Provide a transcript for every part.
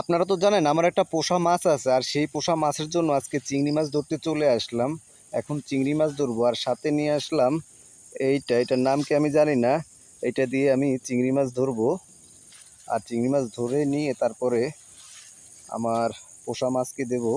আপনারা তো জানেন, আমার একটা পোষা মাছ আছে, আর সেই পোষা মাছের জন্য আজকে চিংড়ি মাছ ধরতে চলে আসলাম। এখন চিংড়ি মাছ ধরবো, আর সাথে নিয়ে আসলাম এইটা, এটার নাম কি আমি জানি না, এটা দিয়ে আমি চিংড়ি মাছ ধরবো। আর চিংড়ি মাছ ধরে নিয়ে তারপরে আমার পোষা মাছকে দেবো।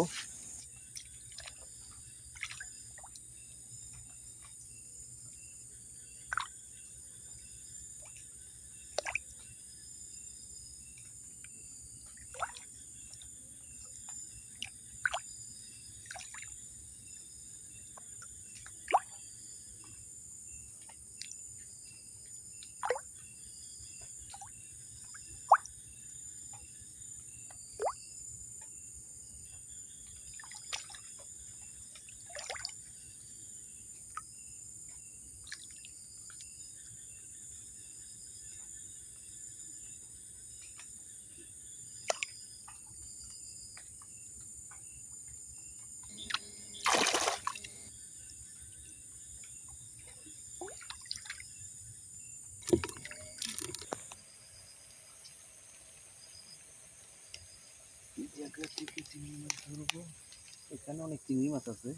এখানে অনেক চিংড়ি মাছ আছে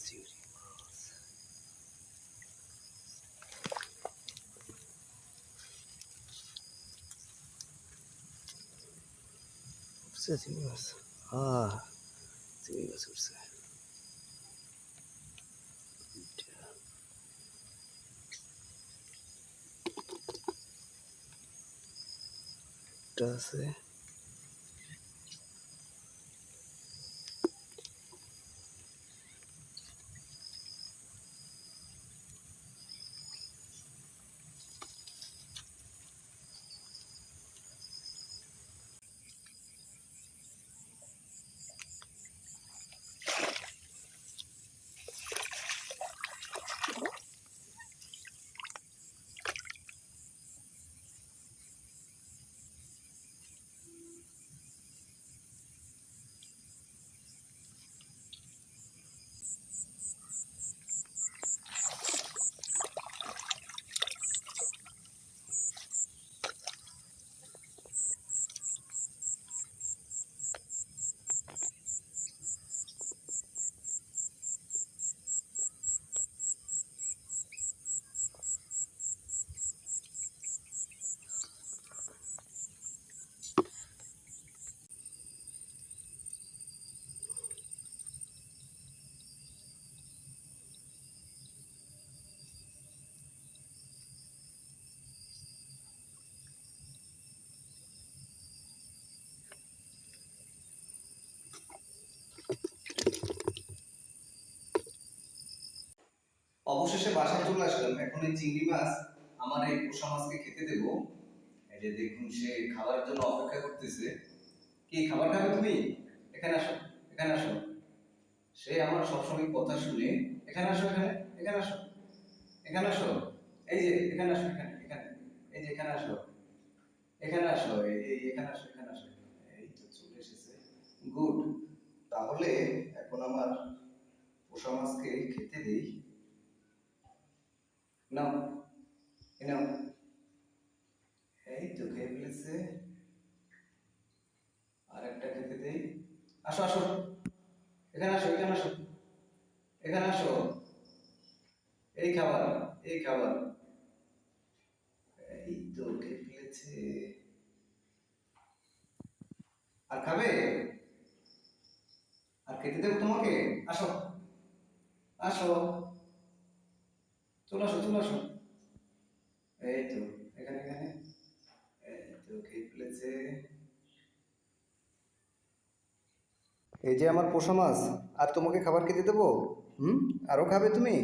চিংড়ি মাছ উঠছে চিংড়ি মাছ হ্যাঁ চিংড়ি মাছ উঠছে আছে। বাসায় চলে আসলাম। এখন এই চিংড়ি মাছ আমার এই পোষা মাছকে খেতে দেব। এই যে দেখুন, সে খাবারের জন্য অপেক্ষা করতেছে। কি, খাবার খাবে তুমি? এখানে আসো এখানে আসো। সে আমার সবসময় কথা শুনে, এখানে আসো, এখানে এখানে আসো এখানে আসো, এই যে, এখানে আসো, এখানে এখানে, এই যে, এখানে আসো এখানে আসো, এই এখানে আসো এখানে আসো। এই তো চলে এসেছে। গুড। তাহলে এখন আমার পোষা মাছকে খেতে দেই। নাও নাও এই তো খেয়ে ফেলেছে আর একটা খেতে দেই। আসো আসো। এখানে আসো এখানে আসো। এখানে আসো। এই খাবার এই খাবার। এই তো খেয়ে ফেলেছে আর খাবে? আর খেতে দেবো তোমাকে? আসো। আসো। চলে আসো চলে আসো। এই তো, এখানে এখানে। এই খেয়ে ফেলেছে। এই যে আমার পোষা মাছ, আর তোমাকে খাবার খেতে দেবো? হুম? আরও খাবে তুমি?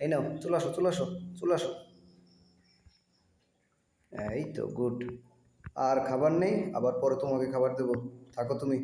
এই নাও, চলে আসো চলে আসো চলে আসো। এই তো, গুড। আর খাবার নেই, আবার পরে তোমাকে খাবার দেবো। থাকো তুমি।